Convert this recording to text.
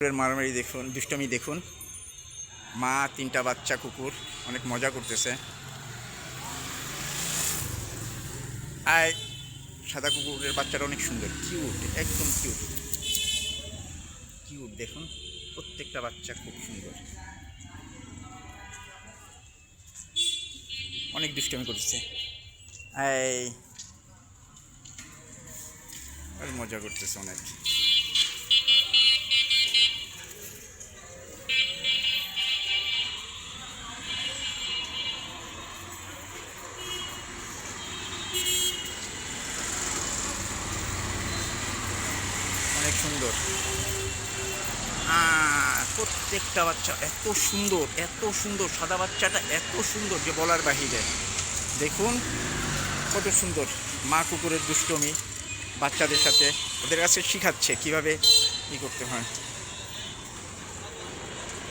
কুকুরের মারামারি দেখুন, দুষ্টমি দেখুন। মা, তিনটা বাচ্চা, কুকুর, অনেক মজা করতেছে। আয়, সাদা কুকুরের বাচ্চাটা অনেক সুন্দর কিউট একদম কিউট কিউট দেখুন, প্রত্যেকটা বাচ্চা খুব সুন্দর। অনেক দুষ্টমি করতেছে। আয়। মজা করতেছে অনেক। সুন্দর। প্রত্যেকটা বাচ্চা এত সুন্দর এত সুন্দর, সাদা বাচ্চাটা এত সুন্দর যে বলার বাহিরে। দেখুন, কত সুন্দর। মা কুকুরের দুষ্টমি বাচ্চাদের সাথে ওদের কাছে শিখাচ্ছে কীভাবে ই করতে হয়।